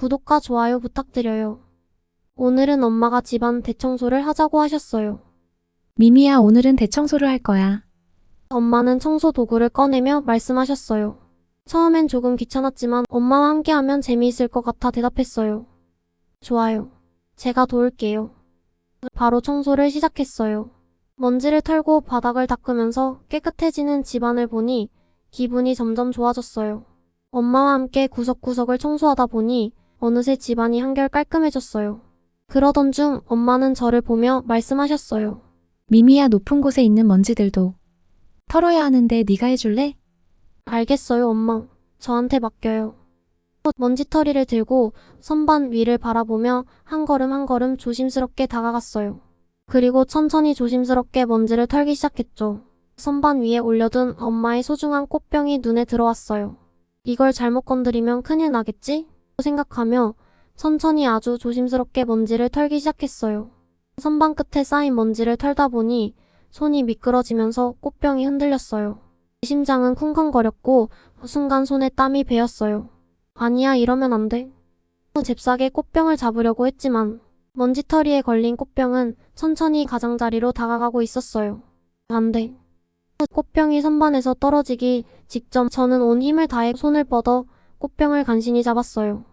구독과 좋아요 부탁드려요. 오늘은 엄마가 집안 대청소를 하자고 하셨어요. 미미야, 오늘은 대청소를 할 거야. 엄마는 청소 도구를 꺼내며 말씀하셨어요. 처음엔 조금 귀찮았지만 엄마와 함께하면 재미있을 것 같아 대답했어요. 좋아요. 제가 도울게요. 바로 청소를 시작했어요. 먼지를 털고 바닥을 닦으면서 깨끗해지는 집안을 보니 기분이 점점 좋아졌어요. 엄마와 함께 구석구석을 청소하다 보니 어느새 집안이 한결 깔끔해졌어요. 그러던 중 엄마는 저를 보며 말씀하셨어요. 미미야, 높은 곳에 있는 먼지들도 털어야 하는데 네가 해줄래? 알겠어요, 엄마. 저한테 맡겨요. 먼지털이를 들고 선반 위를 바라보며 한 걸음 한 걸음 조심스럽게 다가갔어요. 그리고 천천히 조심스럽게 먼지를 털기 시작했죠. 선반 위에 올려둔 엄마의 소중한 꽃병이 눈에 들어왔어요. 이걸 잘못 건드리면 큰일 나겠지? 생각하며 천천히 아주 조심스럽게 먼지를 털기 시작했어요. 선반 끝에 쌓인 먼지를 털다 보니 손이 미끄러지면서 꽃병이 흔들렸어요. 심장은 쿵쾅거렸고 순간 손에 땀이 배었어요. 아니야 이러면 안 돼. 잽싸게 꽃병을 잡으려고 했지만 먼지털이에 걸린 꽃병은 천천히 가장자리로 다가가고 있었어요. 안 돼. 꽃병이 선반에서 떨어지기 직전 저는 온 힘을 다해 손을 뻗어 꽃병을 간신히 잡았어요.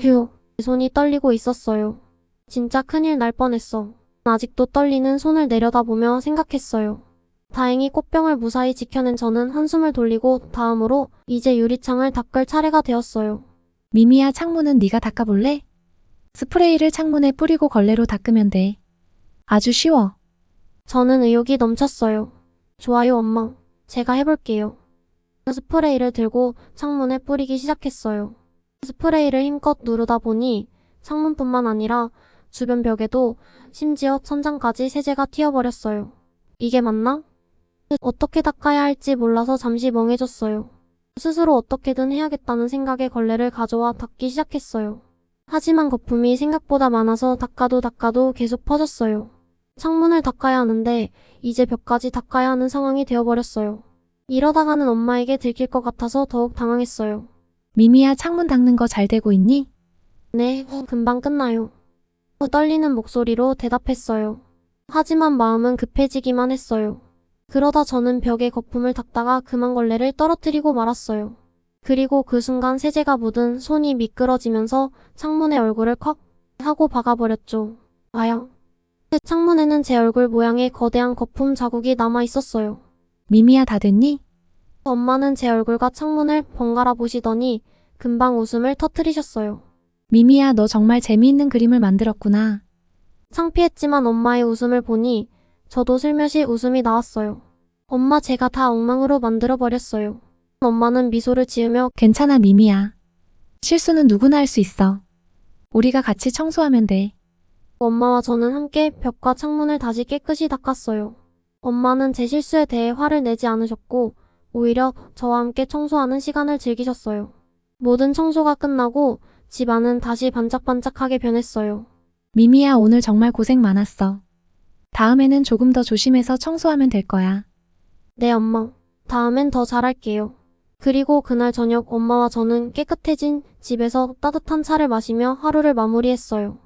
휴, 손이 떨리고 있었어요. 진짜 큰일 날 뻔했어. 아직도 떨리는 손을 내려다보며 생각했어요. 다행히 꽃병을 무사히 지켜낸 저는 한숨을 돌리고 다음으로 이제 유리창을 닦을 차례가 되었어요. 미미야, 창문은 네가 닦아볼래? 스프레이를 창문에 뿌리고 걸레로 닦으면 돼. 아주 쉬워. 저는 의욕이 넘쳤어요. 좋아요, 엄마. 제가 해볼게요. 스프레이를 들고 창문에 뿌리기 시작했어요. 스프레이를 힘껏 누르다 보니 창문뿐만 아니라 주변 벽에도 심지어 천장까지 세제가 튀어버렸어요. 이게 맞나? 어떻게 닦아야 할지 몰라서 잠시 멍해졌어요. 스스로 어떻게든 해야겠다는 생각에 걸레를 가져와 닦기 시작했어요. 하지만 거품이 생각보다 많아서 닦아도 닦아도 계속 퍼졌어요. 창문을 닦아야 하는데 이제 벽까지 닦아야 하는 상황이 되어버렸어요. 이러다가는 엄마에게 들킬 것 같아서 더욱 당황했어요. 미미야, 창문 닦는 거 잘 되고 있니? 네, 금방 끝나요. 떨리는 목소리로 대답했어요. 하지만 마음은 급해지기만 했어요. 그러다 저는 벽에 거품을 닦다가 그만 걸레를 떨어뜨리고 말았어요. 그리고 그 순간 세제가 묻은 손이 미끄러지면서 창문에 얼굴을 컥 하고 박아버렸죠. 아야. 창문에는 제 얼굴 모양의 거대한 거품 자국이 남아 있었어요. 미미야, 다 됐니? 엄마는 제 얼굴과 창문을 번갈아 보시더니 금방 웃음을 터뜨리셨어요. 미미야, 너 정말 재미있는 그림을 만들었구나. 창피했지만 엄마의 웃음을 보니 저도 슬며시 웃음이 나왔어요. 엄마 제가 다 엉망으로 만들어 버렸어요. 엄마는 미소를 지으며 괜찮아, 미미야. 실수는 누구나 할 수 있어. 우리가 같이 청소하면 돼. 엄마와 저는 함께 벽과 창문을 다시 깨끗이 닦았어요. 엄마는 제 실수에 대해 화를 내지 않으셨고 오히려 저와 함께 청소하는 시간을 즐기셨어요. 모든 청소가 끝나고 집안은 다시 반짝반짝하게 변했어요. 미미야, 오늘 정말 고생 많았어. 다음에는 조금 더 조심해서 청소하면 될 거야. 네, 엄마. 다음엔 더 잘할게요. 그리고 그날 저녁 엄마와 저는 깨끗해진 집에서 따뜻한 차를 마시며 하루를 마무리했어요.